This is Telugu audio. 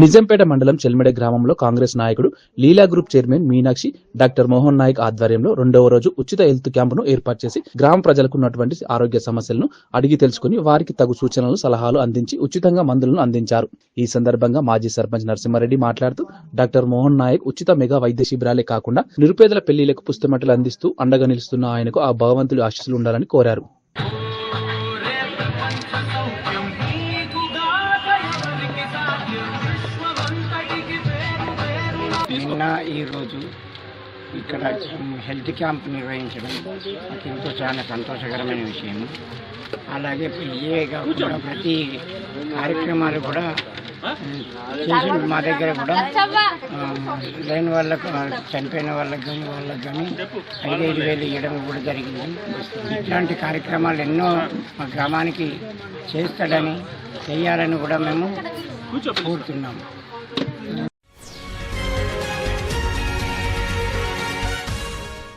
నిజంపేట మండలం చెల్మెడ గ్రామంలో కాంగ్రెస్ నాయకుడు Leela group chairman Meenakshi doctor Mohan Naik ఆధ్వర్యంలో రెండవ రోజు ఉచిత హెల్త్ క్యాంపును ఏర్పాటు చేసి గ్రామ ప్రజలకు ఉన్నటువంటి ఆరోగ్య సమస్యలను అడిగి తెలుసుకుని వారికి తగు సూచనలు సలహాలు అందించి ఉచితంగా మందులను అందించారు. ఈ సందర్భంగా మాజీ సర్పంచ్ నరసింహారెడ్డి మాట్లాడుతూ డాక్టర్ మోహన్ నాయక్ ఉచిత మెగా వైద్య శిబిరాలే కాకుండా నిరుపేదల పెళ్ళిలకు పుస్తమటలు అందిస్తూ అండగా నిలుస్తున్న ఆయనకు ఆ భగవంతుడి ఆశీస్సులు ఉండాలని కోరారు. నిన్న ఈరోజు ఇక్కడ హెల్త్ క్యాంప్ నిర్వహించడం నాకు ఎంతో చాలా సంతోషకరమైన విషయం అలాగే ఇవే కాకుండా ప్రతి కార్యక్రమాలు కూడా ఆ, మా దగ్గర కూడా లేని వాళ్ళకు చనిపోయిన వాళ్ళకి కానీ వాళ్ళకి కానీ ఐదైదు వేలు ఇవ్వడం కూడా జరిగింది. ఇట్లాంటి కార్యక్రమాలు ఎన్నో మా గ్రామానికి చేస్తాడని చేయాలని కూడా మేము కోరుతున్నాము.